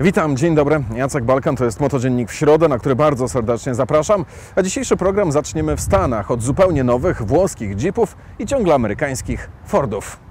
Witam, dzień dobry. Jacek Balkan, to jest Motodziennik w środę, na który bardzo serdecznie zapraszam. A dzisiejszy program zaczniemy w Stanach od zupełnie nowych włoskich jeepów i ciągle amerykańskich Fordów.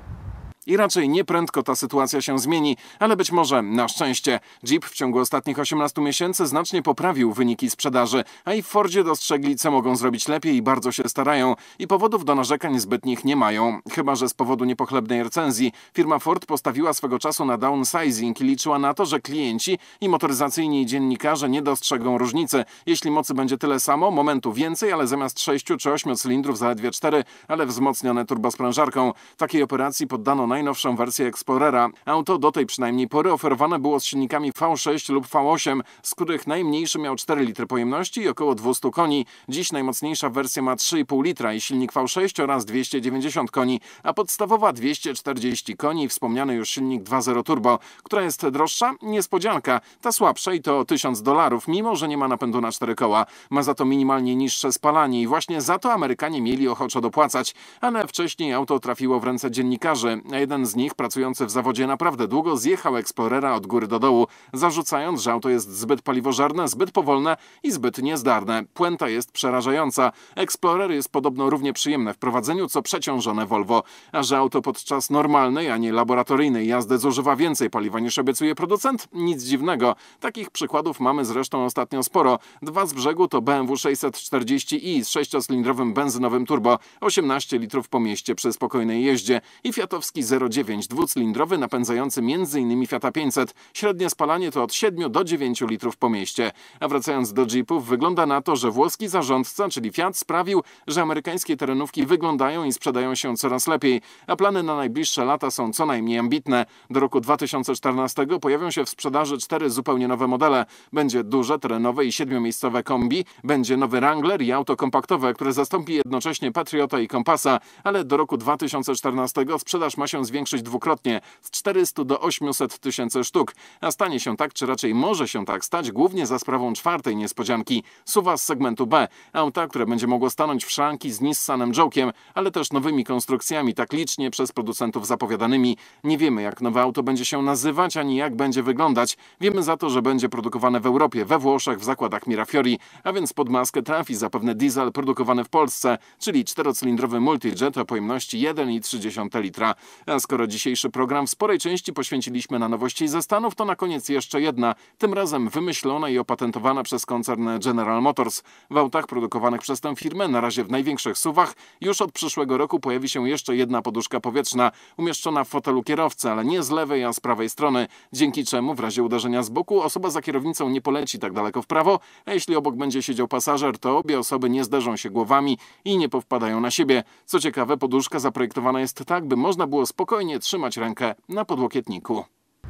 I raczej nieprędko ta sytuacja się zmieni, ale być może na szczęście. Jeep w ciągu ostatnich 18 miesięcy znacznie poprawił wyniki sprzedaży, a i w Fordzie dostrzegli, co mogą zrobić lepiej i bardzo się starają. I powodów do narzekań zbytnich nie mają. Chyba, że z powodu niepochlebnej recenzji. Firma Ford postawiła swego czasu na downsizing i liczyła na to, że klienci i motoryzacyjni dziennikarze nie dostrzegą różnicy. Jeśli mocy będzie tyle samo, momentu więcej, ale zamiast 6 czy 8 cylindrów zaledwie 4, ale wzmocnione turbosprężarką. Takiej operacji poddano najnowszą wersję Explorera. Auto do tej przynajmniej pory oferowane było z silnikami V6 lub V8, z których najmniejszy miał 4 litry pojemności i około 200 koni. Dziś najmocniejsza wersja ma 3,5 litra i silnik V6 oraz 290 koni, a podstawowa 240 koni i wspomniany już silnik 2.0 turbo. Która jest droższa? Niespodzianka. Ta słabsza i to 1000 dolarów, mimo że nie ma napędu na cztery koła. Ma za to minimalnie niższe spalanie i właśnie za to Amerykanie mieli ochoczo dopłacać. Ale wcześniej auto trafiło w ręce dziennikarzy, a jeden z nich, pracujący w zawodzie naprawdę długo, zjechał Explorera od góry do dołu, zarzucając, że auto jest zbyt paliwożerne, zbyt powolne i zbyt niezdarne. Puenta jest przerażająca. Explorer jest podobno równie przyjemne w prowadzeniu, co przeciążone Volvo. A że auto podczas normalnej, a nie laboratoryjnej jazdy zużywa więcej paliwa niż obiecuje producent? Nic dziwnego. Takich przykładów mamy zresztą ostatnio sporo. Dwa z brzegu to BMW 640i z sześciocylindrowym benzynowym turbo, 18 litrów po mieście przy spokojnej jeździe i Fiatowski 09 dwucylindrowy napędzający m.in. Fiata 500. Średnie spalanie to od 7 do 9 litrów po mieście. A wracając do Jeepów, wygląda na to, że włoski zarządca, czyli Fiat, sprawił, że amerykańskie terenówki wyglądają i sprzedają się coraz lepiej, a plany na najbliższe lata są co najmniej ambitne. Do roku 2014 pojawią się w sprzedaży cztery zupełnie nowe modele. Będzie duże, terenowe i siedmiomiejscowe kombi, będzie nowy Wrangler i auto kompaktowe, które zastąpi jednocześnie Patriota i Kompasa, ale do roku 2014 sprzedaż ma się zwiększyć dwukrotnie, z 400 do 800 tysięcy sztuk. A stanie się tak, czy raczej może się tak stać, głównie za sprawą czwartej niespodzianki, suwa z segmentu B, auta, które będzie mogło stanąć w szranki z Nissanem Joke'iem, ale też nowymi konstrukcjami, tak licznie przez producentów zapowiadanymi. Nie wiemy, jak nowe auto będzie się nazywać, ani jak będzie wyglądać. Wiemy za to, że będzie produkowane w Europie, we Włoszech, w zakładach Mirafiori, a więc pod maskę trafi zapewne diesel produkowany w Polsce, czyli czterocylindrowy multijet o pojemności 1,3 litra. Skoro dzisiejszy program w sporej części poświęciliśmy na nowości ze Stanów, to na koniec jeszcze jedna, tym razem wymyślona i opatentowana przez koncern General Motors. W autach produkowanych przez tę firmę, na razie w największych suwach, już od przyszłego roku pojawi się jeszcze jedna poduszka powietrzna, umieszczona w fotelu kierowcy, ale nie z lewej, a z prawej strony, dzięki czemu w razie uderzenia z boku osoba za kierownicą nie poleci tak daleko w prawo, a jeśli obok będzie siedział pasażer, to obie osoby nie zderzą się głowami i nie powpadają na siebie. Co ciekawe, poduszka zaprojektowana jest tak, by można było spokojnie trzymać rękę na podłokietniku.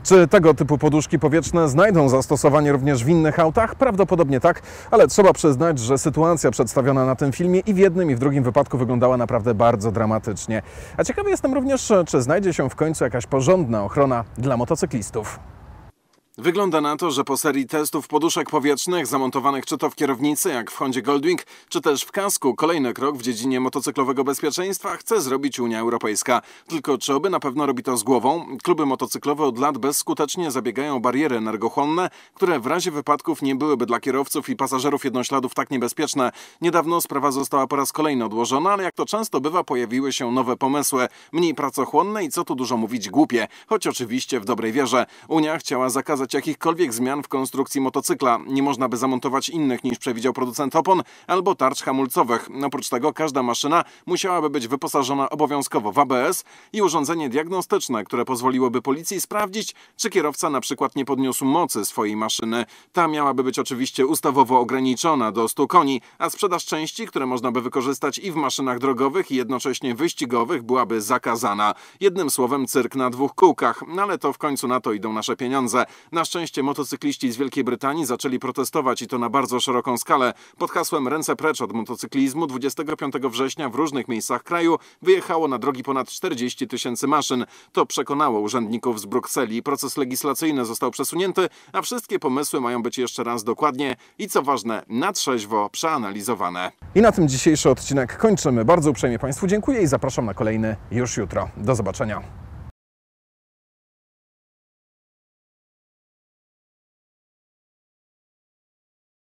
Czy tego typu poduszki powietrzne znajdą zastosowanie również w innych autach? Prawdopodobnie tak, ale trzeba przyznać, że sytuacja przedstawiona na tym filmie i w jednym i w drugim wypadku wyglądała naprawdę bardzo dramatycznie. A ciekawy jestem również, czy znajdzie się w końcu jakaś porządna ochrona dla motocyklistów. Wygląda na to, że po serii testów poduszek powietrznych zamontowanych czy to w kierownicy, jak w Hondzie Goldwing, czy też w kasku, kolejny krok w dziedzinie motocyklowego bezpieczeństwa chce zrobić Unia Europejska. Tylko czy oby na pewno robi to z głową? Kluby motocyklowe od lat bezskutecznie zabiegają o bariery energochłonne, które w razie wypadków nie byłyby dla kierowców i pasażerów jednośladów tak niebezpieczne. Niedawno sprawa została po raz kolejny odłożona, ale jak to często bywa, pojawiły się nowe pomysły, mniej pracochłonne i co tu dużo mówić głupie, choć oczywiście w dobrej wierze. Unia chciała zakazać jakichkolwiek zmian w konstrukcji motocykla. Nie można by zamontować innych niż przewidział producent opon albo tarcz hamulcowych. Oprócz tego każda maszyna musiałaby być wyposażona obowiązkowo w ABS i urządzenie diagnostyczne, które pozwoliłoby policji sprawdzić, czy kierowca na przykład nie podniósł mocy swojej maszyny. Ta miałaby być oczywiście ustawowo ograniczona do 100 koni, a sprzedaż części, które można by wykorzystać i w maszynach drogowych i jednocześnie wyścigowych byłaby zakazana. Jednym słowem cyrk na dwóch kółkach, no ale to w końcu na to idą nasze pieniądze. Na szczęście motocykliści z Wielkiej Brytanii zaczęli protestować i to na bardzo szeroką skalę. Pod hasłem Ręce precz od motocyklizmu 25 września w różnych miejscach kraju wyjechało na drogi ponad 40 tysięcy maszyn. To przekonało urzędników z Brukseli. Proces legislacyjny został przesunięty, a wszystkie pomysły mają być jeszcze raz dokładnie i co ważne, na trzeźwo przeanalizowane. I na tym dzisiejszy odcinek kończymy. Bardzo uprzejmie Państwu dziękuję i zapraszam na kolejny już jutro. Do zobaczenia.